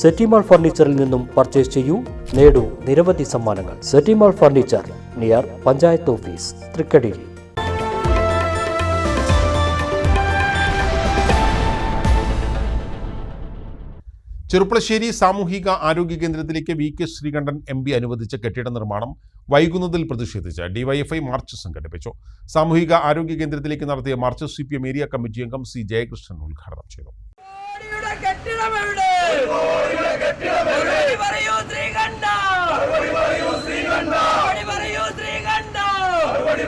സെറ്റിമാൾ ഫർണിച്ചറിൽ നിന്നും പർച്ചേസ് ചെയ്യൂ. നേടൂ നിരവധി സമ്മാനങ്ങൾ. സെറ്റിമാൾ ഫർണിച്ചർ നിയർ പഞ്ചായത്ത് ഓഫീസ് തൃക്കടിയിൽ. ചെറുപ്പളശ്ശേരി സാമൂഹിക ആരോഗ്യ കേന്ദ്രത്തിലേക്ക് V K Sreekandan M P അനുവദിച്ച കെട്ടിട നിർമ്മാണം വൈകുന്നതിൽ പ്രതിഷേധിച്ച് ഡിവൈഎഫ്ഐ മാർച്ച് സംഘടിപ്പിച്ചു. സാമൂഹിക ആരോഗ്യ കേന്ദ്രത്തിലേക്ക് നടത്തിയ march C P M area committee അംഗം സി ജയകൃഷ്ണൻ ഉദ്ഘാടനം ചെയ്തു.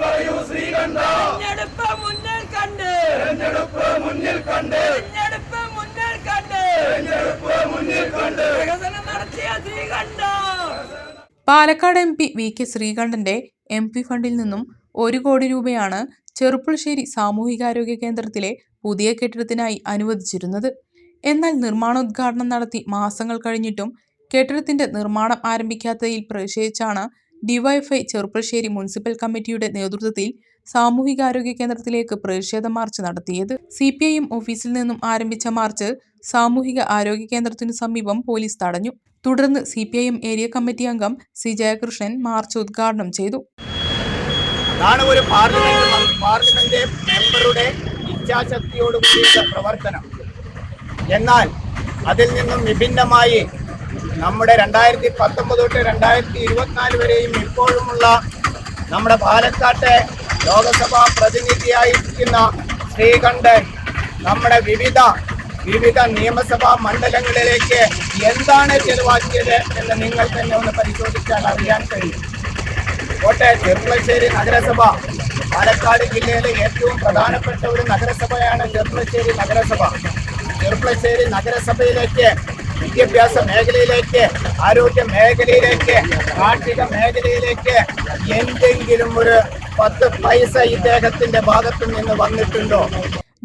പറയൂ ശ്രീകണ്ഠ. തെരഞ്ഞെടുപ്പ് മുന്നിൽ കണ്ട്. തെരഞ്ഞെടുപ്പ് മുന്നിൽ കണ്ട്. വികസനം നടത്തിയ Srikanta. Palakkad M P V K ശ്രീകണ്ഠന്റെ M P ഫണ്ടിൽ നിന്നും ഒരു കോടി രൂപയാണ് ചെറുപ്പുളശ്ശേരി സാമൂഹികാരോഗ്യ കേന്ദ്രത്തിലെ പുതിയ കെട്ടിടത്തിനായി അനുവദിച്ചിരുന്നത്. എന്നാൽ നിർമ്മാണോദ്ഘാടനം നടത്തി മാസങ്ങൾ കഴിഞ്ഞിട്ടും കെട്ടിടത്തിന്റെ നിർമ്മാണം ആരംഭിക്കാത്തതിൽ പ്രതിഷേധിച്ചാണ് ഡിവൈഎഫ്ഐ ചെറുപ്പശ്ശേരി മുനിസിപ്പൽ കമ്മിറ്റിയുടെ നേതൃത്വത്തിൽ സാമൂഹികാരോഗ്യ കേന്ദ്രത്തിലേക്ക് പ്രതിഷേധ മാർച്ച് നടത്തിയത്. സി പി ഐ എം ഓഫീസിൽ നിന്നും ആരംഭിച്ച മാർച്ച് സാമൂഹിക ആരോഗ്യ കേന്ദ്രത്തിനു സമീപം പോലീസ് തടഞ്ഞു. തുടർന്ന് C P I M area committee അംഗം സി ജയകൃഷ്ണൻ മാർച്ച് ഉദ്ഘാടനം ചെയ്തു. പാർലമെന്റ് പ്രവർത്തനം. എന്നാൽ അതിൽ നിന്നും വിഭിന്നമായി നമ്മുടെ രണ്ടായിരത്തി പത്തൊമ്പത് തൊട്ട് രണ്ടായിരത്തി ഇരുപത്തിനാല് വരെയും ഇപ്പോഴുമുള്ള നമ്മുടെ പാലക്കാട്ടെ ലോകസഭാ പ്രതിനിധിയായിരിക്കുന്ന ശ്രീകണ്ഠൻ നമ്മുടെ വിവിധ വിവിധ നിയമസഭാ മണ്ഡലങ്ങളിലേക്ക് എന്താണ് ചെലവാക്കിയത് എന്ന് നിങ്ങൾ തന്നെ ഒന്ന് പരിശോധിച്ചാൽ അറിയാൻ കഴിയും. കോട്ടയം ചെറുപ്പശ്ശേരി നഗരസഭ പാലക്കാട് ജില്ലയിലെ ഏറ്റവും പ്രധാനപ്പെട്ട ഒരു നഗരസഭയാണ് ചെറുപ്പശ്ശേരി നഗരസഭ. ചെർപ്പളശ്ശേരി നഗരസഭയിലേക്ക് വിദ്യാഭ്യാസ മേഖലയിലേക്ക് ആരോഗ്യ മേഖലയിലേക്ക് കാർഷിക മേഖലയിലേക്ക് എന്തെങ്കിലും ഒരു പത്ത് പൈസ ഇദ്ദേഹത്തിന്റെ ഭാഗത്തു നിന്ന് വന്നിട്ടുണ്ടോ?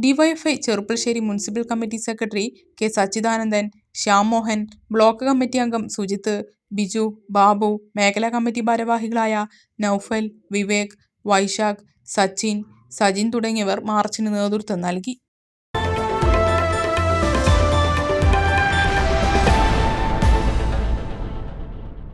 DYFI Cherpulassery municipal committee secretary K Sachidanandan Shyammohan block committee അംഗം സുജിത്ത് ബിജു ബാബു മേഖലാ കമ്മിറ്റി ഭാരവാഹികളായ നൌഫൽ വിവേക് വൈശാഖ് സച്ചിൻ സജിൻ തുടങ്ങിയവർ മാർച്ചിന് നേതൃത്വം നൽകി.